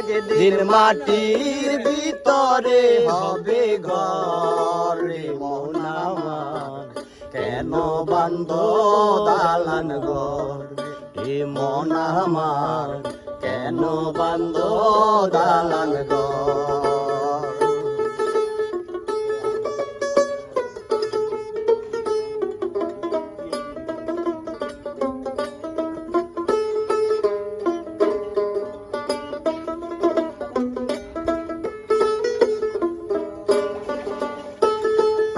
একদিন মাটির ভিতরে হবে ঘরে রে মন আমার কেন বান্ধ দালান ঘর রে মন আমার কেন বান্ধ দালান ঘর?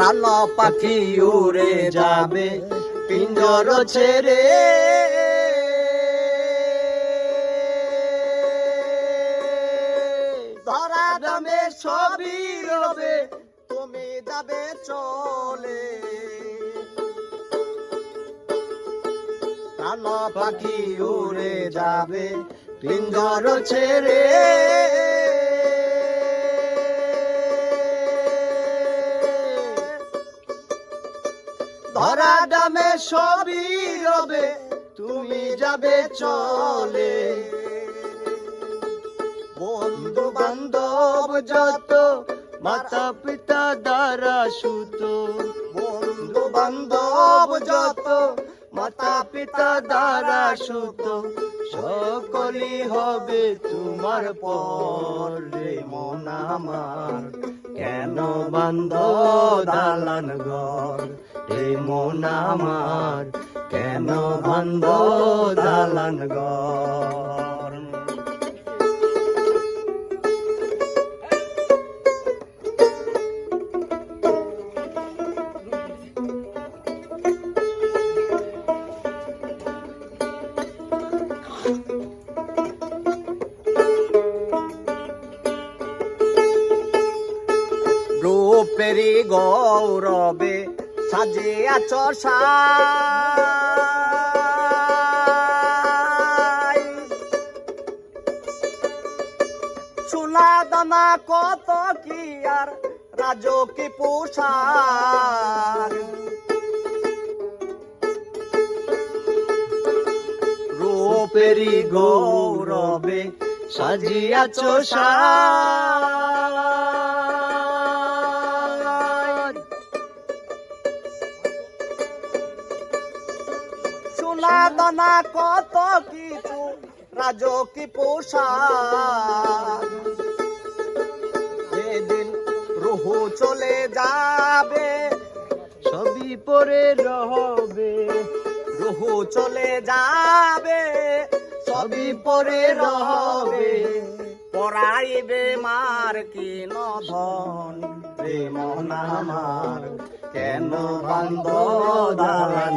প্রাণ পাখি উড়ে যাবে, পিঞ্জর ছেড়ে। ধরা দামে সবই রবে তুমি যাবে চলে। প্রাণ পাখি উড়ে যাবে, পিঞ্জর ছেড়ে। ধরা দামে সবই রবে, তুমি যাবে চলে। বন্ধু বান্ধব যত মাতা পিতা দ্বারা সুত। বন্ধু বান্ধব যত মাতা পিতা দ্বারা সুত। সকলই হবে তোমার পর। রে মন আমার, কেন বান্ধ দালান ঘর? রে মন আমার কেন বান্ধ দালান ঘর? রূপেরি গৌরবে সাজিয়া চষাই সোনা দানা কত কি আর রাজকি পোশাক? রূপেরি গৌরবে সাজিয়া চষাই সোনা দানা কত কিছু রাজকি পোশাক? যেদিন রুহু চলে যাবে, সবই পরে রহবে। রুহু চলে যাবে, সবই পরে রহবে। পড়াইবে মার কি ধন প্রেম আমার কেন বান্ধ দালান